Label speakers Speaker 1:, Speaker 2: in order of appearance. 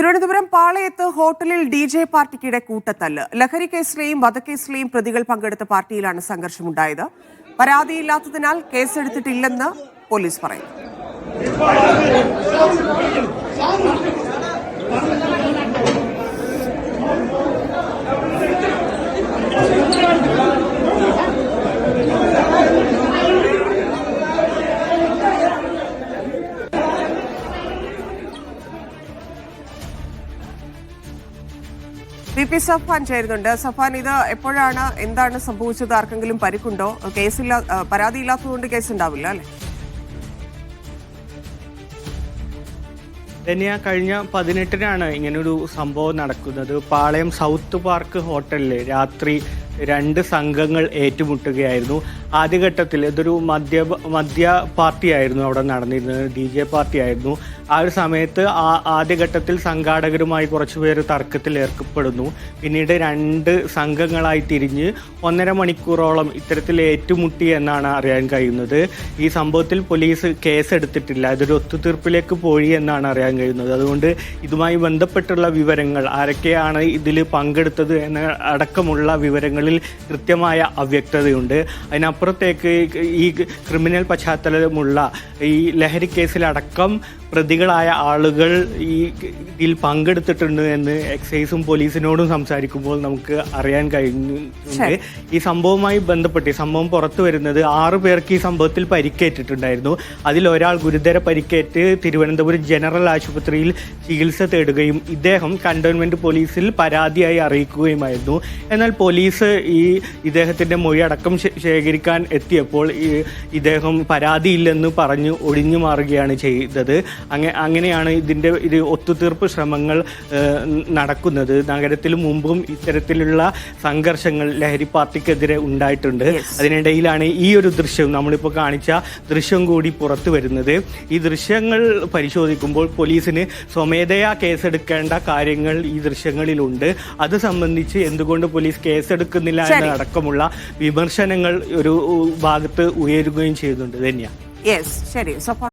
Speaker 1: തിരുവനന്തപുരം പാളയത്ത് ഹോട്ടലിൽ D J പാർട്ടിക്കിടെ കൂട്ടത്തല്ല്. ലഹരി കേസിലെയും വധക്കേസിലെയും പ്രതികൾ പങ്കെടുത്ത പാർട്ടിയിലാണ് സംഘർഷമുണ്ടായത്. പരാതിയില്ലാത്തതിനാൽ കേസെടുത്തിട്ടില്ലെന്ന് പോലീസ് പറയുന്നു. പി പി സഫാൻ ചേരുന്നുണ്ട്. സഫാൻ ഇത് എപ്പോഴാണ് എന്താണ് സംഭവിച്ചത്? ആർക്കെങ്കിലും പരിക്കുണ്ടോ? കേസില്ല പരാതി പരാതിയില്ലാത്തതുകൊണ്ട് കേസ് ഉണ്ടാവില്ല അല്ലെ
Speaker 2: ധന്യ കഴിഞ്ഞ പതിനെട്ടിനാണ് ഇങ്ങനൊരു സംഭവം നടക്കുന്നത്. പാളയം സൗത്ത് പാർക്ക് ഹോട്ടലിൽ രാത്രി രണ്ട് സംഘങ്ങൾ ഏറ്റുമുട്ടുകയായിരുന്നു. ആദ്യഘട്ടത്തിൽ ഇതൊരു മദ്യ മദ്യ പാർട്ടിയായിരുന്നു അവിടെ നടന്നിരുന്നത്. ഡി ജെ പാർട്ടി ആയിരുന്നു ആ ഒരു സമയത്ത് ആ ആദ്യഘട്ടത്തിൽ സംഘാടകരുമായി കുറച്ചുപേർ തർക്കത്തിൽ ഏർപ്പെടുന്നു പിന്നീട് രണ്ട് സംഘങ്ങളായി തിരിഞ്ഞ് ഒന്നര മണിക്കൂറോളം ഇത്തരത്തിൽ ഏറ്റുമുട്ടി എന്നാണ് അറിയാൻ കഴിയുന്നത്. ഈ സംഭവത്തിൽ പോലീസ് കേസെടുത്തിട്ടില്ല. അതൊരു ഒത്തുതീർപ്പിലേക്ക് പോയി എന്നാണ് അറിയാൻ കഴിയുന്നത്. അതുകൊണ്ട് ഇതുമായി ബന്ധപ്പെട്ടുള്ള വിവരങ്ങൾ ആരൊക്കെയാണ് ഇതിൽ പങ്കെടുത്തത് എന്ന അടക്കമുള്ള വിവരങ്ങളിൽ കൃത്യമായ അവ്യക്തതയുണ്ട്. അതിനപ്പുറത്തേക്ക് ഈ ക്രിമിനൽ പശ്ചാത്തലമുള്ള ഈ ലഹരി കേസിലടക്കം പ്രതികളായ ആളുകൾ ഈ ഇതിൽ പങ്കെടുത്തിട്ടുണ്ട് എന്ന് എക്സൈസും പോലീസിനോടും സംസാരിക്കുമ്പോൾ നമുക്ക് അറിയാൻ കഴിഞ്ഞിട്ടുണ്ട് ഈ സംഭവവുമായി ബന്ധപ്പെട്ട് ഈ സംഭവം പുറത്തു വരുന്നത് ആറു പേർക്ക് ഈ സംഭവത്തിൽ പരിക്കേറ്റിട്ടുണ്ടായിരുന്നു. അതിൽ ഒരാൾ ഗുരുതര പരിക്കേറ്റ് തിരുവനന്തപുരം ജനറൽ ആശുപത്രിയിൽ ചികിത്സ തേടുകയും ഇദ്ദേഹം കണ്ടോൺമെന്റ് പോലീസിൽ പരാതിയായി അറിയിക്കുകയുമായിരുന്നു. എന്നാൽ പോലീസ് ഈ ഇദ്ദേഹത്തിന്റെ മൊഴി അടക്കം ശേഖരിക്കാൻ എത്തിയപ്പോൾ ഈ ഇദ്ദേഹം പരാതിയില്ലെന്ന് പറഞ്ഞു ഒഴിഞ്ഞു മാറുകയാണ് ചെയ്തത്. അങ്ങ അങ്ങനെയാണ് ഇതിന്റെ ഇത് ഒത്തുതീർപ്പ് ശ്രമങ്ങൾ നടക്കുന്നത്. നഗരത്തിൽ മുമ്പും ഇത്തരത്തിലുള്ള സംഘർഷങ്ങൾ ലഹരി പാർട്ടിക്കെതിരെ ഉണ്ടായിട്ടുണ്ട്. അതിനിടയിലാണ് ഈ ഒരു ദൃശ്യം നമ്മളിപ്പോൾ കാണിച്ച ദൃശ്യം കൂടി പുറത്തു വരുന്നത്. ഈ ദൃശ്യങ്ങൾ പരിശോധിക്കുമ്പോൾ പോലീസിന് സ്വമേധയാ കേസെടുക്കേണ്ട കാര്യങ്ങൾ ഈ ദൃശ്യങ്ങളിലുണ്ട്. അത് സംബന്ധിച്ച് എന്തുകൊണ്ട് പോലീസ് കേസെടുക്കുന്നില്ല. എന്നടക്കമുള്ള വിമർശനങ്ങൾ ഒരു ഭാഗത്ത് ഉയരുകയും ചെയ്യുന്നുണ്ട്. തന്നെയാണ്
Speaker 1: യെസ് ശരി. സഫാൻ